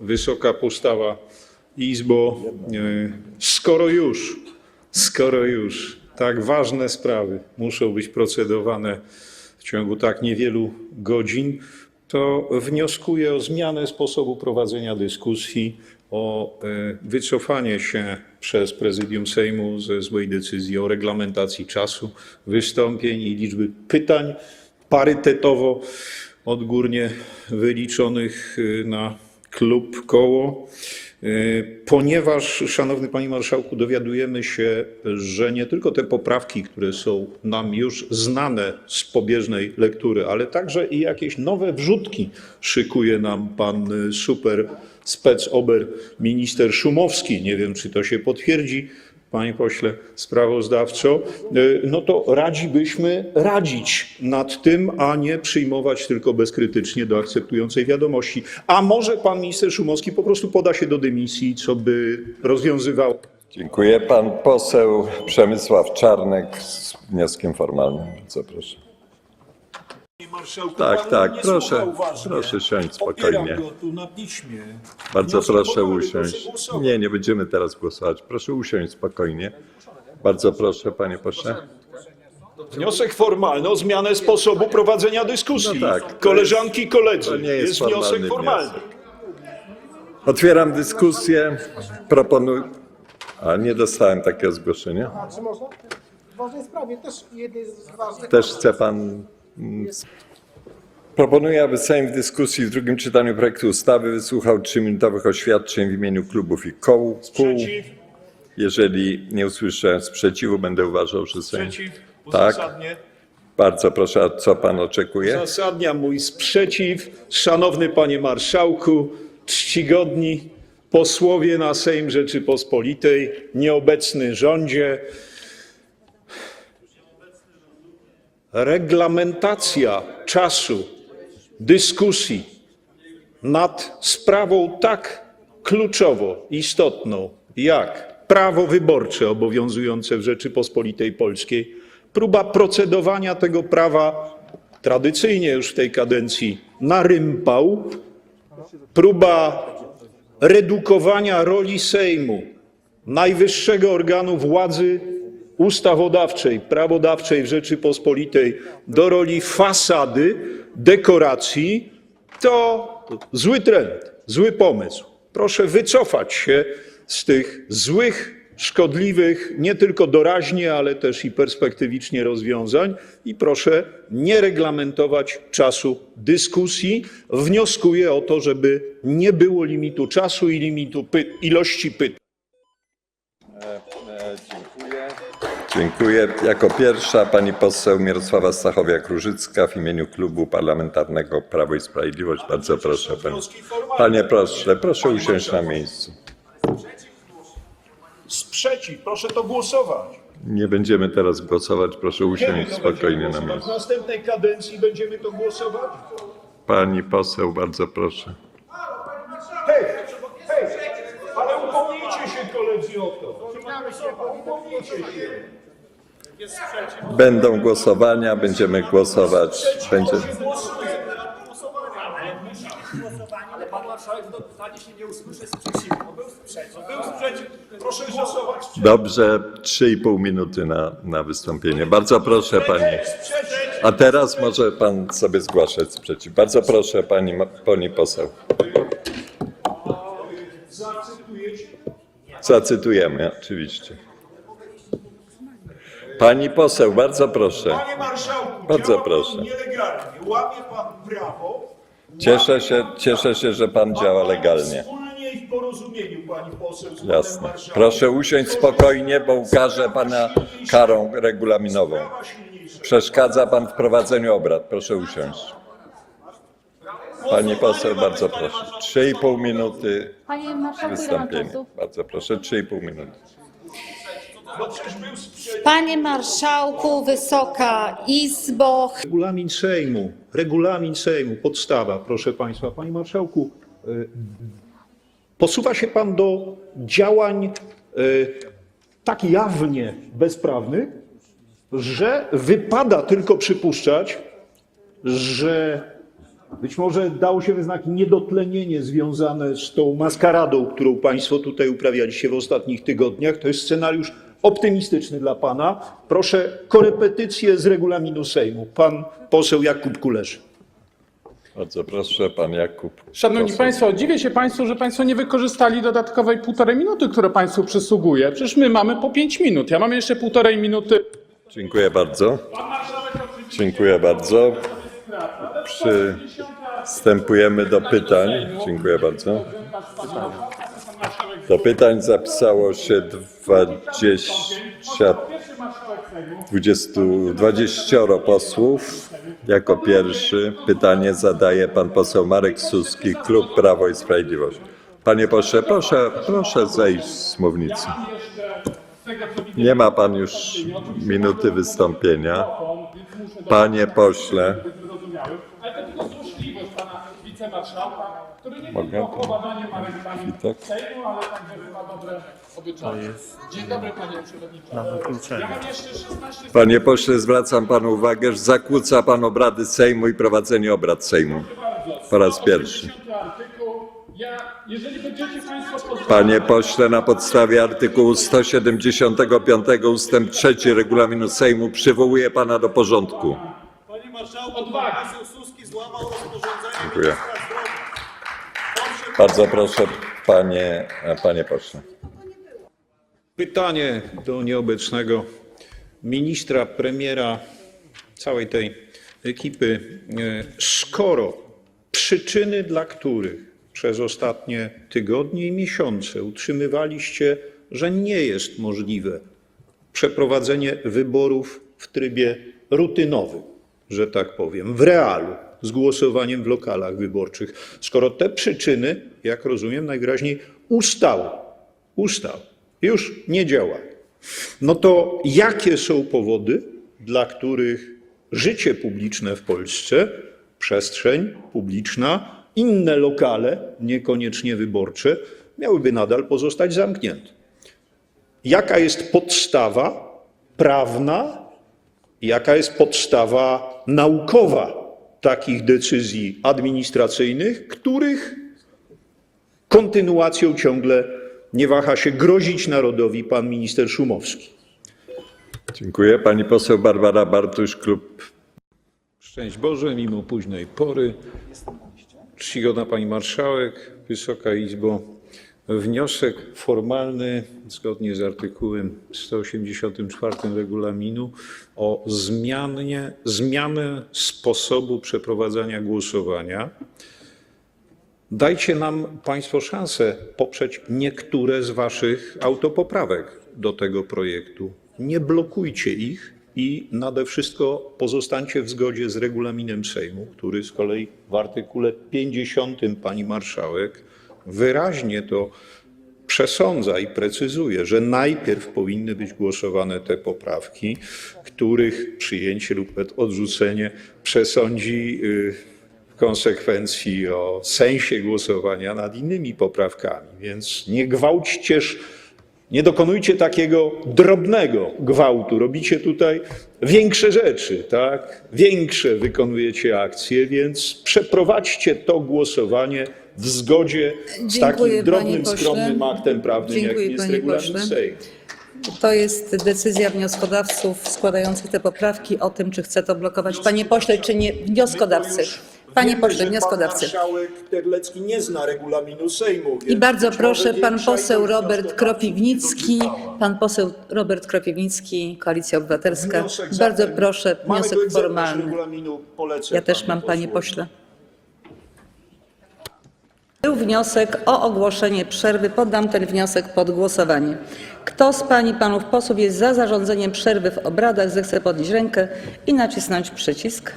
Wysoka Pustawa Izbo, e, skoro już, skoro już tak ważne sprawy muszą być procedowane w ciągu tak niewielu godzin, to wnioskuję o zmianę sposobu prowadzenia dyskusji, o e, wycofanie się przez Prezydium Sejmu ze złej decyzji o reglamentacji czasu wystąpień i liczby pytań parytetowo odgórnie wyliczonych y, na klub, koło, y, ponieważ, szanowny panie marszałku, dowiadujemy się, że nie tylko te poprawki, które są nam już znane z pobieżnej lektury, ale także i jakieś nowe wrzutki szykuje nam pan y, super spec ober minister Szumowski. Nie wiem, czy to się potwierdzi, panie pośle sprawozdawco, y, no to radzibyśmy radzić nad tym, a nie przyjmować tylko bezkrytycznie do akceptującej wiadomości. A może pan minister Szumowski po prostu poda się do dymisji, co by rozwiązywało Dziękuję. Pan poseł Przemysław Czarnek z wnioskiem formalnym. Bardzo proszę. Panie marszałku, Tak, pan tak, proszę, słucha uważnie. proszę siąść Popieram spokojnie. go tu na piśmie. Bardzo Wniosek proszę formalny, usiąść. głosować. Nie, nie będziemy teraz głosować. Proszę usiąść spokojnie. Bardzo proszę, panie pośle. Wniosek formalny o zmianę sposobu prowadzenia dyskusji. No tak. Koleżanki i koledzy, To nie jest jest wniosek formalny. Otwieram dyskusję. Proponuję. A nie dostałem takiego zgłoszenia. A czy można? W ważnej sprawie, też jednej z ważnych. Też chce pan. Proponuję, aby Sejm w dyskusji w drugim czytaniu projektu ustawy wysłuchał trzyminutowych oświadczeń w imieniu klubów i koł. kół. Przeciw, Jeżeli nie usłyszę sprzeciwu, będę uważał, że Sejm. przeciw, Tak. uzasadnię. Bardzo proszę, a co pan oczekuje? Uzasadniam mój sprzeciw. Szanowny panie marszałku, czcigodni posłowie na Sejm Rzeczypospolitej, nieobecny rządzie. Reglamentacja czasu dyskusji nad sprawą tak kluczową, istotną jak prawo wyborcze obowiązujące w Rzeczypospolitej Polskiej, próba procedowania tego prawa tradycyjnie już w tej kadencji na rympał, próba redukowania roli Sejmu, najwyższego organu władzy ustawodawczej, prawodawczej w Rzeczypospolitej, do roli fasady, dekoracji, to zły trend, zły pomysł. Proszę wycofać się z tych złych, szkodliwych, nie tylko doraźnie, ale też i perspektywicznie rozwiązań i proszę nie reglamentować czasu dyskusji. Wnioskuję o to, żeby nie było limitu czasu i limitu py- ilości pytań. Dziękuję. Jako pierwsza pani poseł Mirosława Stachowiak-Różycka w imieniu Klubu Parlamentarnego Prawo i Sprawiedliwość. Bardzo proszę. Pani. Wnioski formalne. Panie proszę, proszę usiąść na miejscu. Sprzeciw, proszę to głosować. Nie będziemy teraz głosować. Proszę usiąść to spokojnie na miejscu. W następnej kadencji będziemy to głosować? Pani poseł, bardzo proszę. Hej, hej, ale upomnijcie się koledzy o to. Upomnijcie się. Będą głosowania, będziemy głosować. Będzie... Ale pan marszałek w pytanie się nie usłyszy sprzeciwu. bo Był sprzeciw. Był sprzeciw, proszę głosować. Dobrze, 3,5 minuty na, na wystąpienie. Bardzo proszę pani. A teraz może pan sobie zgłaszać sprzeciw. Bardzo proszę pani, pani poseł. Zacytujecie? Zacytujemy, oczywiście. Pani poseł, bardzo proszę. Panie marszałku, Bardzo działa proszę. pan nielegalnie. Łamie pan prawo. Cieszę się, cieszę się, że pan działa legalnie. Wspólnie i w porozumieniu, pani poseł, z panem Jasne. marszałkiem. Proszę usiąść spokojnie, bo ukażę pana karą regulaminową. Sprawa silniejsza. Przeszkadza pan w prowadzeniu obrad. Proszę usiąść. Pani poseł, bardzo proszę. 3,5 minuty Panie marszałku, ile mam wystąpienie. czasu? Bardzo proszę, 3,5 minuty. Panie marszałku, Wysoka Izbo, Regulamin Sejmu, regulamin Sejmu, podstawa, proszę Państwa. Panie Marszałku, y, posuwa się Pan do działań y, tak jawnie bezprawnych, że wypada tylko przypuszczać, że Być może dało się we znaki niedotlenienie związane z tą maskaradą, którą Państwo tutaj uprawialiście w ostatnich tygodniach. To jest scenariusz optymistyczny dla Pana. Proszę korepetycję z regulaminu Sejmu. Pan poseł Jakub Kulesz. Bardzo proszę, pan Jakub. Szanowni poseł. Państwo, dziwię się Państwu, że Państwo nie wykorzystali dodatkowej półtorej minuty, które Państwu przysługuje. Przecież my mamy po pięć minut. Ja mam jeszcze półtorej minuty. Dziękuję bardzo. Dziękuję bardzo. Przystępujemy do pytań. Dziękuję bardzo. Do pytań zapisało się 20, 20, 20 posłów. Jako pierwszy pytanie zadaje pan poseł Marek Suski, klub Prawo i Sprawiedliwość. Panie pośle, proszę, proszę zejść z mównicy. Nie ma pan już minuty wystąpienia. Panie pośle, Ale to tylko złośliwość wicemarszałka, który nie Mogę? tylko połamanie ma regulamin Kwitek? Sejmu, ale także chyba dobre obyczaje. Dzień dobry panie przewodniczący. Ja mam jeszcze 16 panie pośle, zwracam panu uwagę, że zakłóca pan obrady Sejmu i prowadzenie obrad Sejmu. Po raz pierwszy. Panie pośle, na podstawie artykułu 175 ustęp 3 regulaminu Sejmu przywołuję pana do porządku. Panie marszałku, Odwagi. pan poseł Suski złamał rozporządzenie Dziękuję. Bardzo proszę, panie, panie pośle. Pytanie do nieobecnego ministra, premiera, całej tej ekipy. E, Skoro przyczyny, dla których przez ostatnie tygodnie i miesiące utrzymywaliście, że nie jest możliwe przeprowadzenie wyborów w trybie rutynowym, że tak powiem, w realu, z głosowaniem w lokalach wyborczych, skoro te przyczyny, jak rozumiem, najwyraźniej ustały, ustały, już nie działają, no to jakie są powody, dla których życie publiczne w Polsce, przestrzeń publiczna, inne lokale, niekoniecznie wyborcze, miałyby nadal pozostać zamknięte? jaka jest podstawa prawna, jaka jest podstawa naukowa takich decyzji administracyjnych, których kontynuacją ciągle nie waha się grozić narodowi pan minister Szumowski. Dziękuję. Pani poseł Barbara Bartuś, klub Szczęść Boże, mimo późnej pory. Czcigodna Pani Marszałek, Wysoka Izbo, wniosek formalny zgodnie z artykułem 184 regulaminu o zmianie, zmianę sposobu przeprowadzania głosowania. Dajcie nam Państwo szansę poprzeć niektóre z Waszych autopoprawek do tego projektu. Nie blokujcie ich i nade wszystko pozostańcie w zgodzie z regulaminem Sejmu, który z kolei w artykule 50 Pani Marszałek wyraźnie to przesądza i precyzuje, że najpierw powinny być głosowane te poprawki, których przyjęcie lub odrzucenie przesądzi y, w konsekwencji o sensie głosowania nad innymi poprawkami. Więc nie gwałćcież, nie dokonujcie takiego drobnego gwałtu. Robicie tutaj większe rzeczy, tak? Większe wykonujecie akcje, więc przeprowadźcie to głosowanie w zgodzie z Dziękuję, takim panie drobnym, pośle. skromnym aktem prawnym, Dziękuję, jakim jest regulamin. Sejmu. To jest decyzja wnioskodawców składających te poprawki o tym, czy chce to blokować. Panie pośle, czy nie wnioskodawcy? Panie Wiemy, pośle, że wnioskodawcy. Pan marszałek Terlecki nie zna regulaminu Sejmu. I więc bardzo być może proszę, pan większa poseł ilość Robert wnioskodawców Kropiwnicki, doczytała. pan poseł Robert Kropiwnicki, Koalicja Obywatelska. Wniosek Bardzo zatem- proszę, Mamy wniosek tu egzemplarz formalny. regulaminu, polecę Ja też panu mam, panie posłowi. pośle. Był wniosek o ogłoszenie przerwy. Poddam ten wniosek pod głosowanie. Kto z pań i panów posłów jest za zarządzeniem przerwy w obradach, zechce podnieść rękę i nacisnąć przycisk.